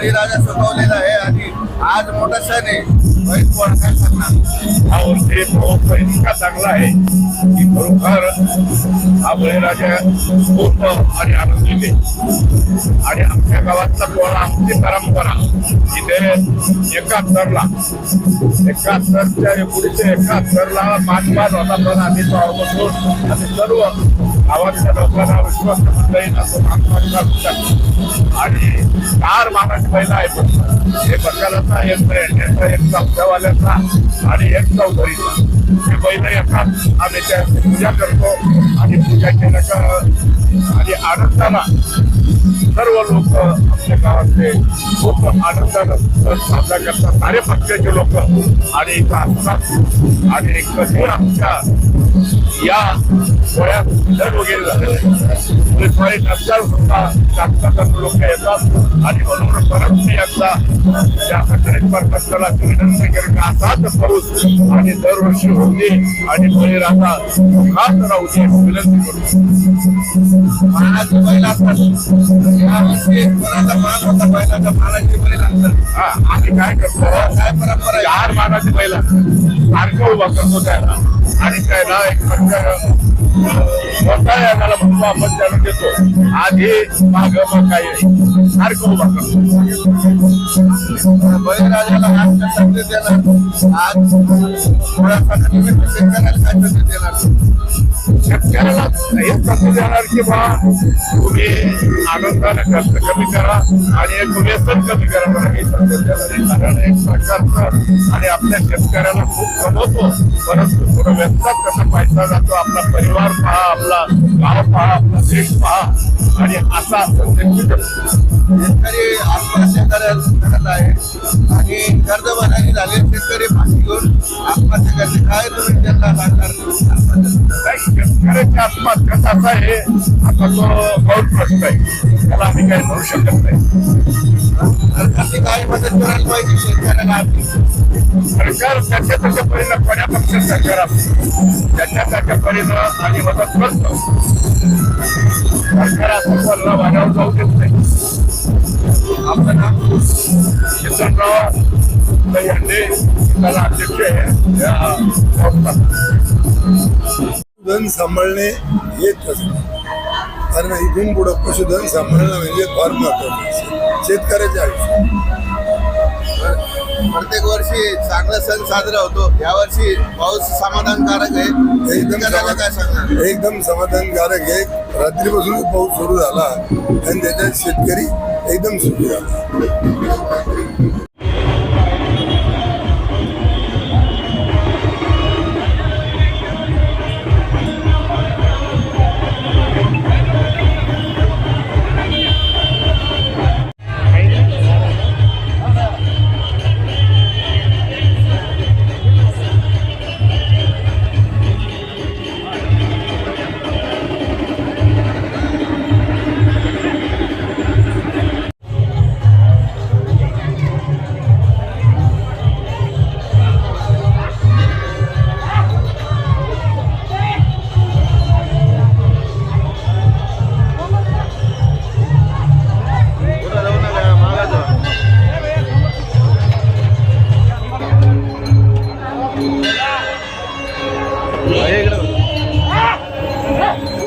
बळीराजा सुकवलेला आहे आणि आज मोठा सण आहे. बैल काय सांगणार. हा वर्षी इतका चांगला आहे. की खरोखर हा बळीराजा खूप आणि आनंदित आणि आमच्या गावातला कोण आमची परंपरा इथे एकाहत्तरला एकाहत्तरच्या एकोणीसशे एकाहत्तरला मानपान होता पण आम्ही तेव्हापासून आम्ही सर्व गावातल्या लोकांना विश्वास येईल असं मानपान आणि चार मानाची महिला आहे पण हे बकालाचा एक ब्रँडेचा एक चौथ्यावाल्याचा आणि एक चौधरीचा. हे बैल येतात. आम्ही त्या पूजा करतो आणि पूजा केल्या आणि आनंदाला सर्व लोक आपल्या गावातले लोक आनंदानं साजरा करतात सारे पक्षाचे लोक. आणि इथं असतात आणि कधी आमच्या या पोळ्यात दर वगैरे झालेले पोलीसवाले नसल्यावर सुद्धा जास्त लोक येतात. आणि म्हणून परत मी एकदा या संघटनेत परमेश्वराची विनंती करेन की असाच पाऊस आणि दरवर्षी होते आणि बळीराजा सुखात राहू दे विनंती करू महाराज बैल कोणाचा मान होता बैलाच्या मानाची बैल हा, आम्ही काय करतो काय परंपरा चार मानाची महिला सारखं उभा करतो त्याला आणि त्याला एक मोठा याला म्हणतो आपण त्याला देतो आधी माग मग काय सारखं उभा करतो बळीराजाला आज कसं देणार आज थोडासा निमित्त शेतकऱ्याला काय कसं देणार. शेतकऱ्याला हेच देणार की बा तुम्ही आनंदाने खर्च कमी करा आणि एक व्यसन कमी करा मला हे संदेश देणार कारण एक आणि आपल्या शेतकऱ्याला खूप कमवतो परंतु थोडं व्यस्तात कसं पैसा जातो आपला परिवार पहा आपला गाव पहा आपला देश पहा आणि असा संदेश शेतकरी आत्महत्या करत आहे. आणि कर्जबाजारी झाले शेतकरी फाशी घेऊन आत्महत्या करते. काय तुम्ही त्यांना शेतकऱ्याची आत्महत्या कसा आहे. आता तो बहुत प्रश्न आहे. त्याला आम्ही काही करू शकत नाही. काय मदत करायला पाहिजे शेतकऱ्याला सरकार त्याच्या त्याच्या परीनं कोण्या पक्ष सरकार असते त्याच्या त्याच्या परीनं आणि मदत करतो. सरकार असं बोलणं वाऱ्यावर जाऊ देत नाही. आपलं नाम किसनराव यांनी त्याला अध्यक्ष आहे या संस्थान धन सांभाळणे हेच कारण इथून पुढं पशुधन सांभाळणं म्हणजे फार महत्वाचं. शेतकऱ्याच्या आयुष्यात प्रत्येक वर्षी चांगला सण साजरा होतो. या वर्षी पाऊस समाधानकारक आहे. एकदम काय सांगणार? एकदम समाधानकारक आहे. रात्रीपासून पाऊस सुरू झाला आणि त्याच्यात शेतकरी एकदम सुखी झाला.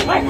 Vai,